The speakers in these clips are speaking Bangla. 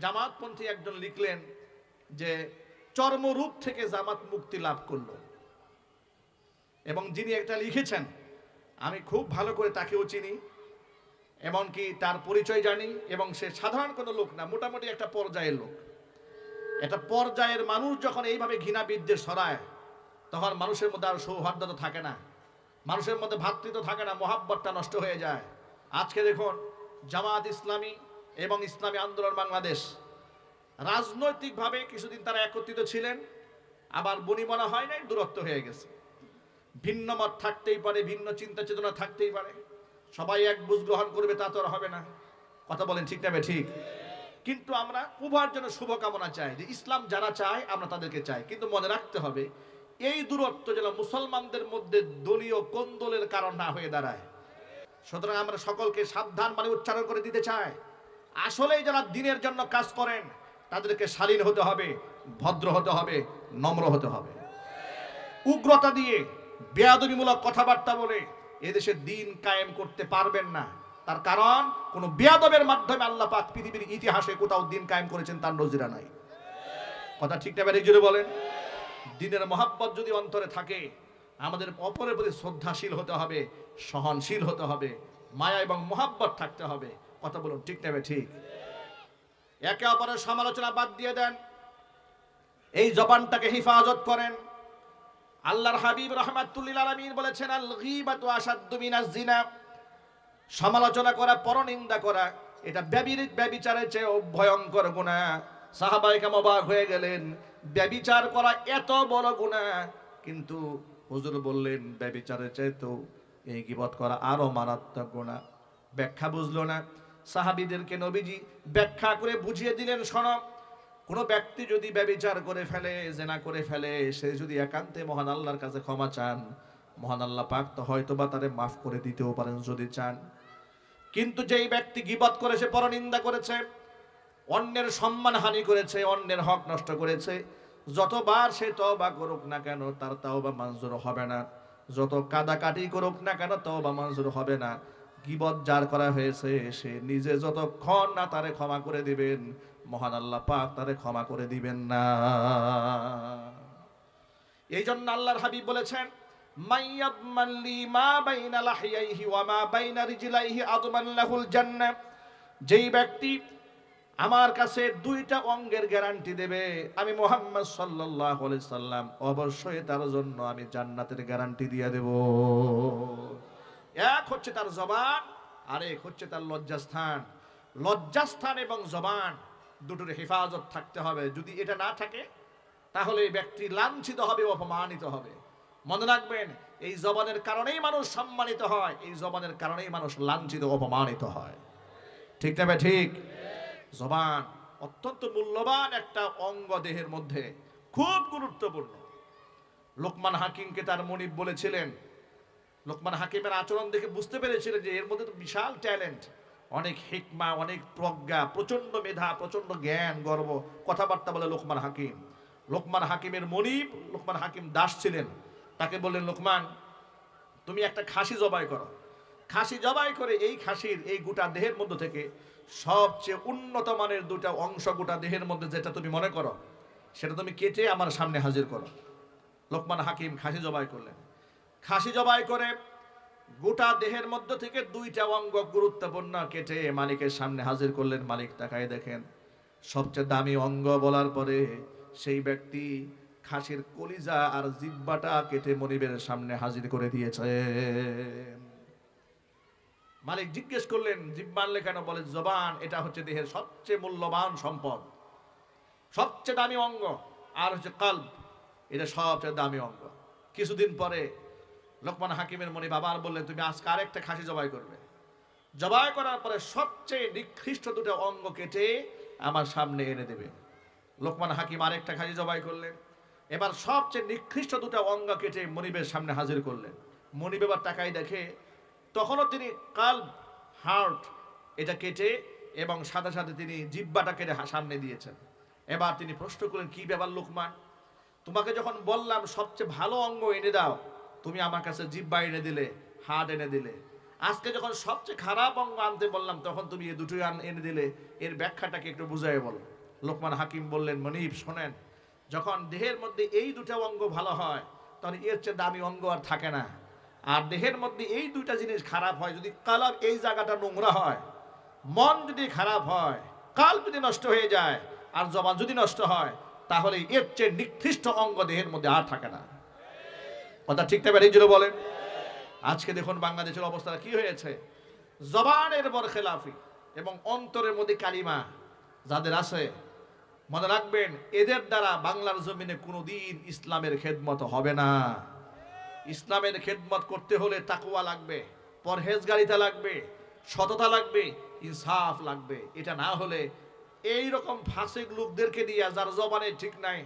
জামাতপন্থী একজন লিখলেন যে, চর্মরূপ থেকে জামাত মুক্তি লাভ করল। এবং যিনি এটা লিখেছেন, আমি খুব ভালো করে তাকেও চিনি, এমনকি তার পরিচয় জানি এবং সে সাধারণ কোনো লোক না, মোটামুটি একটা পর্যায়ের লোক। একটা পর্যায়ের মানুষ যখন এইভাবে ঘৃণা বিদ্বেষ ছড়ায় তখন মানুষের মধ্যে আর সৌহার্দ্যতা থাকে না। মানুষের মধ্যে ভ্রাতৃত্ব থাকে না, মহাব্বতটা নষ্ট হয়ে যায়। আজকে দেখুন, জামাত ইসলামী এবং ইসলামী আন্দোলন বাংলাদেশ। রাজনৈতিকভাবে কিছুদিন তারা একত্রিত ছিলেন, আবার বনিমনা হয় নাই, দূরত্ব হয়ে গেছে। ভিন্ন মত থাকতেই পারে, ভিন্ন চিন্তা চেতনা থাকতেই পারে। সবাই এক বুঝ গ্রহণ করবে, তা তো আর হবে না। কথা বলেন ঠিক না ঠিক? কিন্তু আমরা উভয়ের জন্য শুভকামনা চাই যে ইসলাম যারা চায়, আমরা তাদেরকে চাই। কিন্তু মনে রাখতে হবে, এই দূরত্ব যেন মুসলমানদের মধ্যে দলীয় কোন্দলের কারণ না হয়ে দাঁড়ায়। সুতরাং আমরা সকলকে সাবধান মানে উচ্চারণ করে দিতে চাই। আসলেই যারা দিনের জন্য কাজ করেন, তাদেরকে শালীন হতে হবে, ভদ্র হতে হবে, নম্র হতে হবে। উগ্রতা দিয়ে বেয়াদবিমূলক কথাবার্তা বলে এদেশে দিন কায়েম করতে পারবেন না। তার কারণ, কোন বেয়াদবের মাধ্যমে আল্লাহ পাক পৃথিবীর ইতিহাসে কোথাও দিন কায়েম করেছেন তার নজিরা নাই। কথা ঠিক না জুড়ে বলেন? দিনের মহাব্বত যদি অন্তরে থাকে, আমাদের অপরের প্রতি শ্রদ্ধাশীল হতে হবে, সহনশীল হতে হবে মায়া এবং মোহাব্বত থাকতে হবে। কথা বলুন, ঠিক নেবে ঠিক? একে অপরের সমালোচনা বাদ দিয়ে দেন। এই জবানটাকে হিফাজত করেন। আল্লাহর হাবিব রহমাতুল্লিল আলমিন বলেছেন জিনা। সমালোচনা করা, পরনিন্দা করা, এটা ব্যবির ব্যবিচারের চেয়ে ভয়ঙ্কর গুণা। সাহাবাই কেম অবাক হয়ে গেলেন, ব্যবিচার করা এত বড় গুণা। কিন্তু হুজুর বললেন, ব্যবিচারের চেয়ে তো এই গিবত করা আরও মারাত্মক গুণা। ব্যাখ্যা বুঝলো না। সাহাবিদেরকে নবীজি ব্যাখ্যা করে বুঝিয়ে দিলেন, শোনো, কোনো ব্যক্তি যদি ব্যবিচার করে ফেলে, জেনা করে ফেলে, সে যদি একান্তে মহান আল্লাহর কাছে ক্ষমা চান, মহান আল্লাহ পাক তো হয়তো বা তারে মাফ করে দিতেও পারেন যদি চান। কিন্তু যেই ব্যক্তি গিবত করেছে পরনিন্দা করেছে, অন্যের সম্মান হানি করেছে, অন্যের হক নষ্ট করেছে, যতবার সে তওবা করুক না কেন, তার তওবা মঞ্জুর হবে না। যত কাদাকাটি করুক না কেন তওবা মঞ্জুর হবে না। গিবত যার করা হয়েছে, সে নিজে যতক্ষণ না তারে ক্ষমা করে দিবেন, মহান আল্লাহ পাক তারে ক্ষমা করে দিবেন না। এই জন্য আল্লাহর হাবিব বলেছেন যেই ব্যক্তি আমার কাছে দুইটা অঙ্গের গ্যারান্টি দেবে। আমি মোহাম্মদ আলাইহি সাল্লাম, অবশ্যই তার জন্য আমি জান্নাতের গ্যারান্টি দিয়ে দেব। এক হচ্ছে তার জবান আর এক হচ্ছে তার লজ্জাস্থান। লজ্জাস্থান এবং জবান দুটোর হেফাজত থাকতে হবে। যদি এটা না থাকে, তাহলে এই ব্যক্তি লাঞ্ছিত হবে, অপমানিত হবে। মনে রাখবেন, এই জবানের কারণেই মানুষ সম্মানিত হয়, এই জবানের কারণেই মানুষ লাঞ্ছিত, অপমানিত হয়। ঠিক না ঠিক? জবান অত্যন্ত মূল্যবান একটা অঙ্গ দেহের মধ্যে। খুব গুরুত্বপূর্ণ। লোকমান হাকিমকে তার মনিব বলেছিলেন, লোকমান হাকিমের আচরণ দেখে বুঝতে পেরেছিলেন যে এর মধ্যে তো বিশাল ট্যালেন্ট। অনেক হিকমা, অনেক প্রজ্ঞা প্রচণ্ড মেধা প্রচণ্ড জ্ঞান, গর্ব, কথাবার্তা বলে লোকমান হাকিম। লোকমান হাকিমের মনিব, লোকমান হাকিম দাস ছিলেন। তাকে বললেন, লোকমান, তুমি একটা খাসি জবাই করো। খাসি জবাই করে এই খাসির এই গোটা দেহের মধ্যে থেকে সবচেয়ে উন্নত মানের দুটা অংশ গোটা দেহের মধ্যে যেটা তুমি মনে করো, সেটা তুমি কেটে আমার সামনে হাজির করো। লোকমান হাকিম খাসি জবাই করলেন। খাসি জবাই করে গোটা দেহের মধ্য থেকে দুইটা অঙ্গ গুরুত্বপূর্ণ কেটে মালিকের সামনে হাজির করলেন। মালিক তাকায় দেখেন, সবচেয়ে দামি অঙ্গ বলার পরে সেই ব্যক্তি খাসির কলিজা আর জিব্বাটা কেটে মনিবের সামনে হাজির করে দিয়েছে। মালিক জিজ্ঞেস করলেন জিব্বা আনলে কেন বলে জবান, এটা হচ্ছে দেহের সবচেয়ে মূল্যবান সম্পদ। সবচেয়ে দামি অঙ্গ, আর হচ্ছে কাল্ব, এটা সবচেয়ে দামি অঙ্গ। কিছুদিন পরে লোকমান হাকিমের মনে বাবার বললেন, তুমি আজকে আরেকটা খাসি জবাই করবে। জবাই করার পরে সবচেয়ে নিকৃষ্ট দুটো অঙ্গ কেটে আমার সামনে এনে দেবে। লোকমান হাকিম আরেকটা খাসি জবাই করলেন। এবার সবচেয়ে নিকৃষ্ট দুটো অঙ্গ কেটে মনিবের সামনে হাজির করলেন। মনিব এবার টাকাই দেখে তখনও তিনি কাল হার্ট এটা কেটে এবং সাথে সাথে তিনি জিব্বাটা কেটে সামনে দিয়েছেন। এবার তিনি প্রশ্ন করলেন, কি ব্যাপার লোকমান? তোমাকে যখন বললাম, সবচেয়ে ভালো অঙ্গ এনে দাও, তুমি আমার কাছে জিব্বা এনে দিলে, হার্ট এনে দিলে। আজকে যখন সবচেয়ে খারাপ অঙ্গ আনতে বললাম, তখন তুমি এই দুটোই এনে দিলে। এর ব্যাখ্যাটাকে একটু বুঝাই বলো। লোকমান হাকিম বললেন, মনিব, শোনেন, যখন দেহের মধ্যে এই দুটো অঙ্গ ভালো হয়, তখন এর চেয়ে দামি অঙ্গ আর থাকে না। আর দেহের মধ্যে এই দুইটা জিনিস খারাপ হয়, যদি কালার এই জায়গাটা নোংরা হয়, মন যদি খারাপ হয়, কাল যদি নষ্ট হয়ে যায়, আর জবান যদি নষ্ট হয়, তাহলে এর চেয়ে নিকৃষ্ট অঙ্গ দেহের মধ্যে আর থাকে না। কথা ঠিক না ব্যারিং বলেন। আজকে দেখুন বাংলাদেশের অবস্থা কি হয়েছে। জবানের বর খেলাফি এবং অন্তরের মধ্যে কালিমা যাদের আছে, মনে রাখবেন, এদের দ্বারা বাংলার জমিনে কোনোদিন ইসলামের খেদমত হবে না। ইসলামের খেদমত করতে হলে তাকুয়া লাগবে, পরহেজগারিতা লাগবে, সততা লাগবে, ইনসাফ লাগবে। এটা না হলে এই রকম ফাসিক লোকদেরকে দিয়ে যার জবানে ঠিক নাই,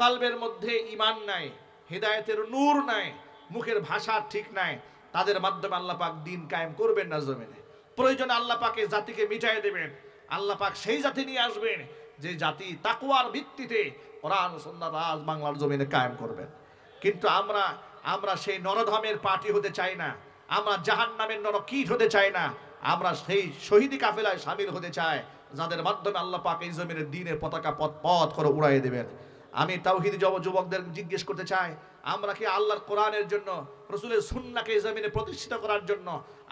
কালবের মধ্যে ইমান নাই, হৃদায়তের নূর নাই, মুখের ভাষা ঠিক নাই, তাদের মাধ্যমে আল্লাহ পাক দিন কায়েম করবেন না জমিনে। প্রয়োজনে আল্লাহ পাকে জাতিকে মিটাই দেবেন, আল্লাহ পাক সেই জাতি নিয়ে আসবেন যে জাতি তাকুয়ার ভিত্তিতে কোরআন সুন্নাহ রাজ বাংলার জমিনে কায়েম করবেন। কিন্তু আমরা আমরা সেই নরধমের পার্টি হতে চাই না। আমরা জাহান নামের নরকীট হতে চাই না। আমরা সেই শহীদি কাফেলায় সামিল হতে চাই, যাদের মাধ্যমে আল্লাহ পাক এই জমিনের দিনের পতাকা পথ পথ করে উড়াই দেবেন। আমি তাওহিদি যুব যুবকদের জিজ্ঞেস করতে চাই, আমরা কি আল্লাহর কোরআনের জন্য, রসুলের সুন্নাকে এই জমিনে প্রতিষ্ঠিত করার জন্য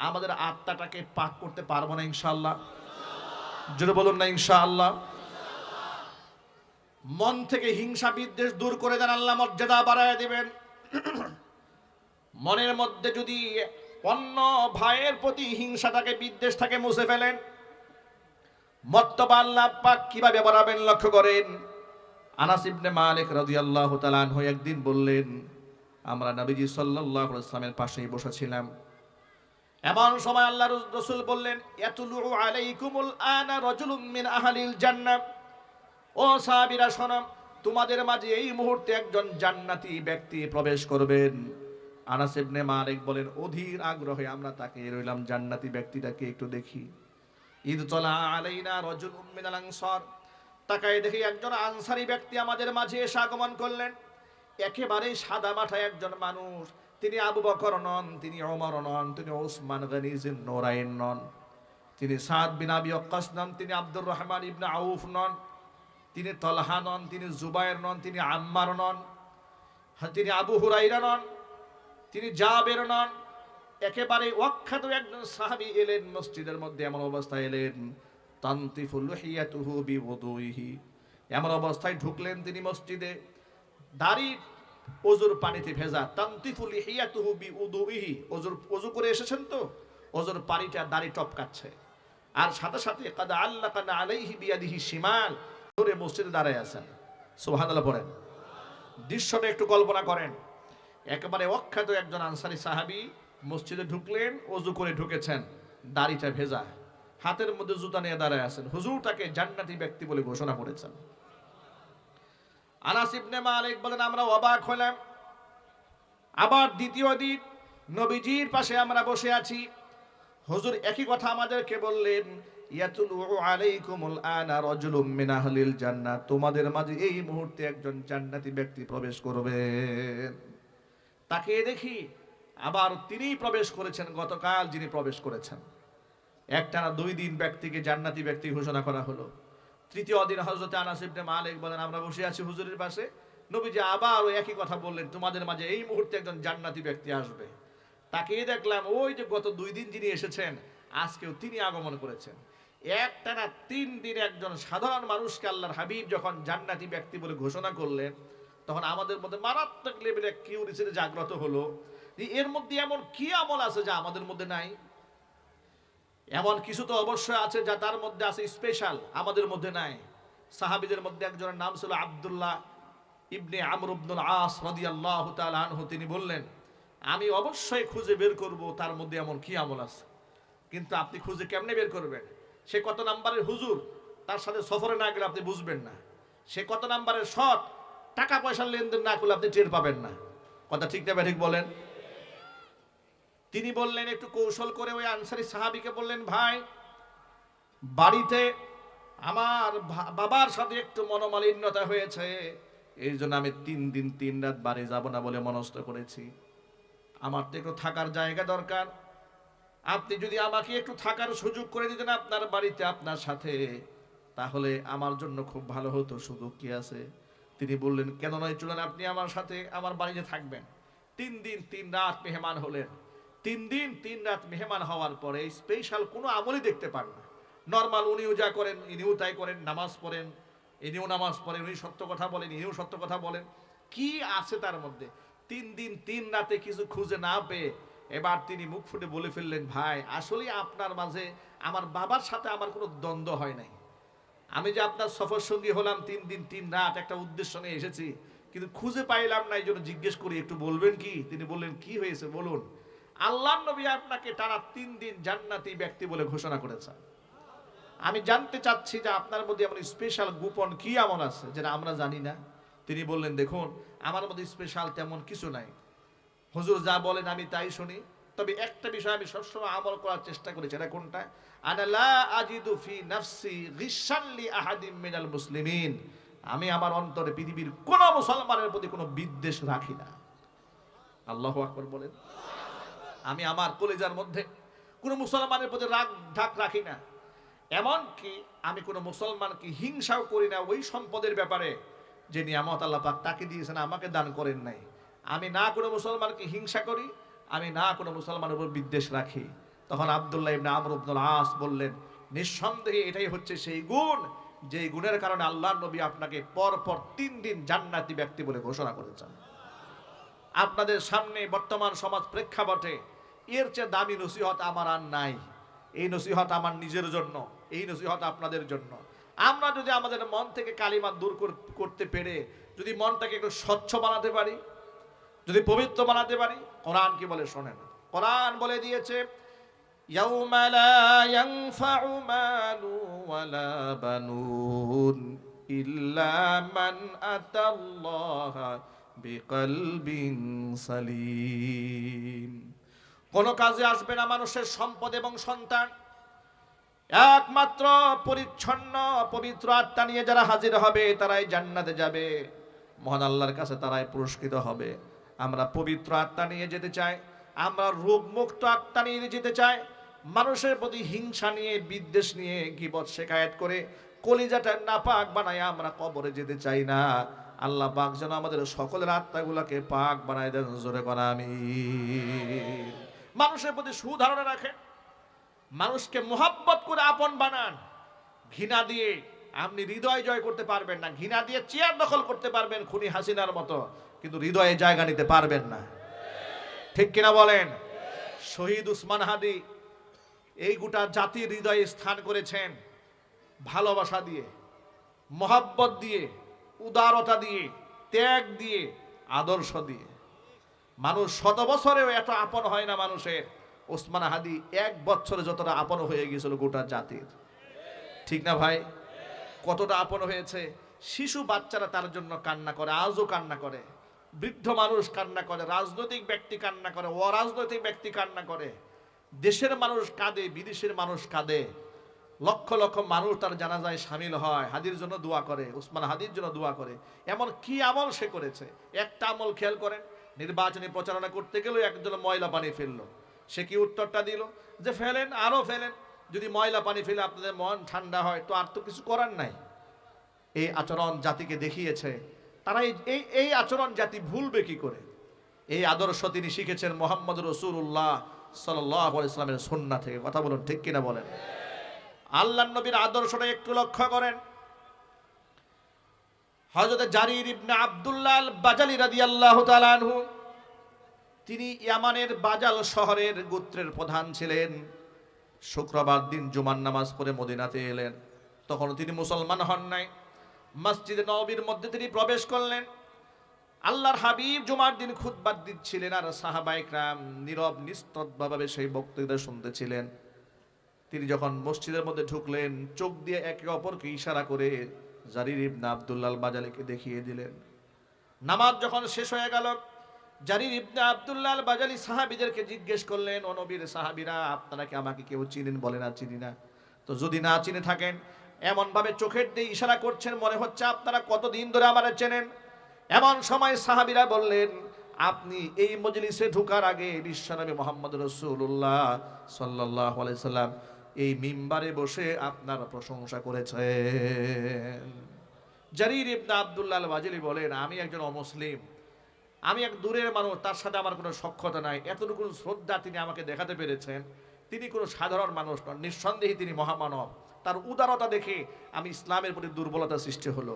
আমাদের আত্মাটাকে পাক করতে পারব না ইনশাআল্লাহ? জোরে বলুন না ইনশাআল্লাহ? মন থেকে হিংসা বিদ্বেষ দূর করে দেন আল্লাহ, মর্যাদা বাড়ায় দিবেন। মনের মধ্যে যদি অন্য ভাইয়ের প্রতি হিংসাটাকে বিদ্বেষটাকে মুছে ফেলেন মর্তবা আল্লাহ পাক কীভাবে বাড়াবেন লক্ষ্য করেন? আনাস ইবনে মালিক রাদিয়াল্লাহু তাআলা আনহু একদিন বললেন, আমরা নবীজি সাল্লাল্লাহু আলাইহি ওয়াসাল্লামের পাশেই বসেছিলাম। এমন সময় আল্লাহ রসুল বললেন ইয়াতুলু আলাইকুমুল আনা রাজুলুম মিন আহলিল জান্নাহ। ও সাহাবীরা, শোনো, তোমাদের মাঝে এই মুহূর্তে একজন জান্নাতি ব্যক্তি প্রবেশ করবেন। আনাস ইবনে মালিক বলেন, অধীর আগ্রহে আমরা তাকে রইলাম জান্নাতি ব্যক্তিটাকে একটু দেখি। ঈদ তলা আলাইনা রজুল মিনাল আনসার। তাকায় দেখি একজন আনসারি ব্যক্তি আমাদের মাঝে এসে আগমন করলেন। একেবারে সাদা মাথায় একজন মানুষ। তিনি আবু বকর নন, তিনি ওমর নন, তিনি ওসমান গনিজিন নোরাইন নন। তিনি সাদ বিন আবি ওয়াক্কাস নন, তিনি আব্দুর রহমান ইবনে আউফ নন। তিনি তলহা নন, তিনি জুবায়ের নন, তিনি আম্মার নন। তিনি আবু হুরাইরা নন। তিনি যা নন একেবারে অখ্যাত একজন সাহাবি এলেন, মসজিদের মধ্যে এমন অবস্থায় এলেন এমন অবস্থায় ঢুকলেন তিনি মসজিদে, দাড়ি অজুর পানিতে ভেজা তান্তিফুল হিয়াতুহু অজুর অজু করে এসেছেন তো? অজুর পানিটা দাড়ি টপকাচ্ছে। আর সাথে সাথে, কাদা আল্লাহ কাদা আলাইহি বিয়াদিহি শিমাল ধরে মসজিদে দাঁড়ায় আছেন। সুবহানাল্লাহ পড়েন। দৃশ্যটা একটু কল্পনা করেন। একেবারে অখ্যাত একজন আনসারি সাহাবী মসজিদে ঢুকলেন, অজু করে ঢুকেছেন, দাড়িটা ভেজা, হাতের মধ্যে জুতা নিয়ে দাঁড়ায় আছেন। হুজুর তাকে জান্নাতি ব্যক্তি বলে ঘোষণা করেছেন। আনাস ইবনে মালিক বলেন, আমরা অবাক হলাম। আবার দ্বিতীয় দিন নবীজির পাশে আমরা বসে আছি। হুজুর একই কথা আমাদেরকে বললেন তোমাদের মাঝে এই মুহূর্তে একজন জান্নাতি ব্যক্তি প্রবেশ করবেন তাকে দেখি আবার তিনি প্রবেশ করেছেন, গতকাল যিনি প্রবেশ করেছেন। একটানা দুই দিন ব্যক্তিকে জান্নাতি ব্যক্তি ঘোষণা করা হলো। তৃতীয় দিন হজরত আনাস ইবনে মালিক বলেন, আমরা বসে আছি হুজুরের পাশে। নবীজি আবার ওই একই কথা বললেন, তোমাদের মাঝে এই মুহূর্তে একজন জান্নাতি ব্যক্তি আসবে। তাকে দেখলাম, ওই যে গত দুই দিন যিনি এসেছেন, আজকেও তিনি আগমন করেছেন। একটানা তিন দিন একজন সাধারণ মানুষকে আল্লাহর হাবিব যখন জান্নাতি ব্যক্তি বলে ঘোষণা করলেন তখন আমাদের মধ্যে মারাত্মক লেভেলে কিউরিসিটি জাগ্রত হলো এর মধ্যে এমন কি আমল আছে যা আমাদের মধ্যে নাই? এমন কিছু তো অবশ্যই আছে যা তার মধ্যে আছে স্পেশাল আমাদের মধ্যে নাই। সাহাবিদের মধ্যে একজনের নাম ছিল আব্দুল্লাহ ইবনে আমর ইবনুল আস রাদিয়াল্লাহু তাআলা আনহু। তিনি বললেন, আমি অবশ্যই খুঁজে বের করব তার মধ্যে এমন কি আমল আছে। কিন্তু আপনি খুঁজে কেমনে বের করবেন? সে কত নাম্বারের হুজুর? তার সাথে সফরে না গেলে আপনি বুঝবেন না। সে কত নাম্বারের সৎ? টাকা পয়সার লেনদেন না করলে আপনি টের পাবেন না। কথা ঠিক না ঠিক বলেন? তিনি বললেন, একটু কৌশল করে ওই আনসারি সাহাবিকে বললেন, ভাই, বাড়িতে আমার বাবার সাথে একটু মনোমালিন্যতা হয়েছে। এই জন্য আমি তিন দিন, তিন রাত বাড়ি যাব না বলে মনস্থ করেছি। আমার তো একটু থাকার জায়গা দরকার। আপনি যদি আমাকে একটু থাকার সুযোগ করে দিতেন আপনার বাড়িতে, আপনার সাথে, তাহলে আমার জন্য খুব ভালো হতো, সুযোগ কি আছে? তিনি বললেন কেন নয় চলুন আপনি আমার সাথে আমার বাড়িতে থাকবেন। তিন দিন তিন রাত মেহমান হলেন। তিন দিন তিন রাত মেহমান হওয়ার পরে স্পেশাল কোনো আমলই দেখতে পান না। নর্মাল উনিও যা করেন, ইনিও তাই করেন, নামাজ পড়েন, ইনিও নামাজ পড়েন, উনি সত্য কথা বলেন, ইনিও সত্য কথা বলেন। কি আছে তার মধ্যে? তিন দিন তিন রাতে কিছু খুঁজে না পেয়ে এবার তিনি মুখ ফুটে বলে ফেললেন, ভাই আসলে আপনার মাঝে আমার বাবার সাথে আমার কোনো দ্বন্দ্ব হয় নাই। আমি যে আপনার সফর সঙ্গী হলাম তিন দিন, তিন রাত একটা উদ্দেশ্য নিয়ে এসেছি, কিন্তু খুঁজে পাইলাম না, এই জন্য জিজ্ঞেস করি, একটু বলবেন কি? তিনি বললেন, কি হয়েছে? বলুন। আল্লাহ নবী আপনাকে টানা তিন দিন জান্নাতি ব্যক্তি বলে ঘোষণা করেছেন। আমি জানতে চাচ্ছি যে আপনার মধ্যে এমন স্পেশাল গোপন কি এমন আছে যেটা আমরা জানি না? তিনি বললেন, দেখুন, আমার মধ্যে স্পেশাল তেমন কিছু নাই। হুজুর যা বলেন আমি তাই শুনি। তবে একটা বিষয় আমি সবসময় আমল করার চেষ্টা করি, সেটা কোনটা? আনা লা আজিদু ফি নাফসি গিশান লি আহাদিম মিনাল মুসলিমিন। আমি আমার অন্তরে পৃথিবীর কোন মুসলমানের প্রতি কোনো বিদ্বেষ রাখি না। আল্লাহু আকবার বলেন। আমি আমার কলেজার মধ্যে কোনো মুসলমানের প্রতি রাগ, ঢাক রাখি না। এমনকি আমি কোনো মুসলমানকে হিংসাও করি না ওই সম্পদের ব্যাপারে যে নিয়ামত আল্লাহ তাকে দিয়েছেন, আমাকে দান করেন নাই। আমি না কোনো মুসলমানকে হিংসা করি আমি না কোনো মুসলমানের উপর বিদ্বেষ রাখি। তখন আবদুল্লাহ ইবনে আমর ইবনুল আস বললেন, নিঃসন্দেহে এটাই হচ্ছে সেই গুণ যে গুণের কারণে আল্লাহ নবী আপনাকে পর পর তিন দিন জান্নাতি ব্যক্তি বলে ঘোষণা করেছেন। আপনাদের সামনে বর্তমান সমাজ প্রেক্ষাপটে এর চেয়ে দামি নসিহত আমার আর নাই। এই নসিহত আমার নিজের জন্য, এই নসিহত আপনাদের জন্য। আমরা যদি আমাদের মন থেকে কালিমা দূর কর- করতে পেরে যদি মনটাকে একটু স্বচ্ছ বানাতে পারি যদি পবিত্র বানাতে পারি কোরআন কি বলে শোনেন কোরআন বলে দিয়েছে يوم لا ينفع مال ولا بنون إلا من أتى الله بقلب سليم কোন কাজে আসবে না মানুষের সম্পদ এবং সন্তান একমাত্র পরিচ্ছন্ন পবিত্র আত্মা নিয়ে যারা হাজির হবে তারাই জান্নাতে যাবে মহান আল্লাহর কাছে তারাই পুরস্কৃত হবে আমরা পবিত্র আত্মা নিয়ে যেতে চাই, আমরা রোগ মুক্ত আত্মা নিয়ে যেতে চাই, মানুষের প্রতি হিংসা নিয়ে, বিদ্বেষ নিয়ে গিবত শেখায়ত করে, কলিজাটা নাপাক বানায় আমরা কবরে যেতে চাই না। আল্লাহ পাক যেন আমাদের সকলের আত্মাগুলোকে পাক বানায় দেন, জোরে করা আমি মানুষের প্রতি সুধারণা রাখেন, মানুষকে মোহাব্বত করে আপন বানান। ঘৃণা দিয়ে আপনি হৃদয় জয় করতে পারবেন না, ঘৃণা দিয়ে চেয়ার দখল করতে পারবেন খুনি হাসিনার মতো। কিন্তু হৃদয়ে জায়গা নিতে পারবেন না। ঠিক কিনা বলেন? শহীদ উসমান হাদি এই গোটা জাতির হৃদয়ে স্থান করেছেন ভালোবাসা দিয়ে, মহাব্বত দিয়ে, উদারতা দিয়ে, ত্যাগ দিয়ে, আদর্শ দিয়ে। মানুষ শত বছরেও এত আপন হয় না মানুষের। ওসমান হাদি এক বছরে যতটা আপন হয়ে গিয়েছিল গোটা জাতির। ঠিক না ভাই? কতটা আপন হয়েছে? শিশু বাচ্চারা তার জন্য কান্না করে, আজও কান্না করে। বৃদ্ধ মানুষ কান্না করে, রাজনৈতিক ব্যক্তি কান্না করে, অরাজনৈতিক ব্যক্তি কান্না করে। দেশের মানুষ কাঁদে, বিদেশের মানুষ কাঁদে। লক্ষ লক্ষ মানুষ তার জানাজায় সামিল হয়, হাদির জন্য দোয়া করে, উসমান হাদির জন্য দোয়া করে। এমন কি আমল সে করেছে? একটা আমল খেয়াল করেন, নির্বাচনী প্রচারণা করতে গেলেও একজন ময়লা পানি ফেলল। সে কি উত্তরটা দিল? যে ফেলেন আরও ফেলেন। যদি ময়লা পানি ফেলে আপনাদের মন ঠান্ডা হয়, তো আর তো কিছু করার নাই। এই আচরণ জাতিকে দেখিয়েছে। তারা এই, এই- আচরণ জাতি ভুলবে কি করে? এই আদর্শ তিনি শিখেছেন মোহাম্মদ রসুল্লাহ সাল্লাহ ইসলামের সন্না থেকে। কথা বলুন, ঠিক কিনা বলেন? আল্লাহ নবীর আদর্শটা একটু লক্ষ্য করেন। হজরত জারির ইবনে আব্দুল্লাহ বাজালি রাদিয়াল্লাহু তাআলা আনহু, তিনি ইয়ামানের বাজাল শহরের গোত্রের প্রধান ছিলেন। শুক্রবার দিন জুমার নামাজ পড়ে মদিনাতে এলেন। তখন তিনি মুসলমান হন নাই। মসজিদে নবীর মধ্যে তিনি প্রবেশ করলেন। আল্লাহর হাবিব জুমার দিন খুতবাত দিচ্ছিলেন আর সাহাবাইকরাম নীরব, নিস্তব্ধভাবে সেই বক্তৃতা শুনতেছিলেন। তিনি যখন মসজিদের মধ্যে ঢুকলেন, চোখ দিয়ে একে অপরকে ইশারা করে জারির ইবনা আব্দুল্লাহ বাজালিকে দেখিয়ে দিলেন। নামাজ যখন শেষ হয়ে গেল, জারির ইবনা আব্দুল্লাহ বাজালি সাহাবীদেরকে জিজ্ঞেস করলেন অনবীর নবীর সাহাবীরা, আপনারা কি আমাকে কেউ চিনেন বলে না চিনি না? তো যদি না চিনে থাকেন এমন ভাবে চোখের দিয়ে ইশারা করছেন, মনে হচ্ছে আপনারা কতদিন ধরে আমার চেনেন। এমন সময় সাহাবিরা বললেন, আপনি এই মজলিসে ঢুকার আগে বিশ্বনবী মোহাম্মদ রসুল্লাহ সাল্লাহ সাল্লাম এই মিম্বারে বসে আপনার প্রশংসা করেছেন। জারির ইবনা আব্দুল্লাহ বাজিলি বলেন, আমি একজন অমুসলিম। আমি এক দূরের মানুষ, তার সাথে আমার কোনো সক্ষতা নাই। এতটুকু শ্রদ্ধা তিনি আমাকে দেখাতে পেরেছেন। তিনি কোনো সাধারণ মানুষ নন, নিঃসন্দেহে তিনি মহামানব। তার উদারতা দেখে আমি ইসলামের প্রতি দুর্বলতা সৃষ্টি হলো।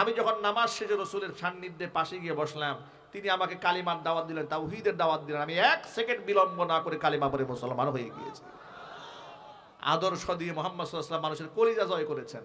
আমি যখন নামাজ শেষে রসুলের সান্নিধ্যে পাশে গিয়ে বসলাম, তিনি আমাকে কালিমার দাওয়াত দিলেন তাউহিদের দাওয়াত দিলেন। আমি এক সেকেন্ড বিলম্ব না করে কালিমা পরে মুসলমান হয়ে গিয়েছি। আদর্শ দিয়ে মোহাম্মদ মানুষের কলিজা জয় করেছেন।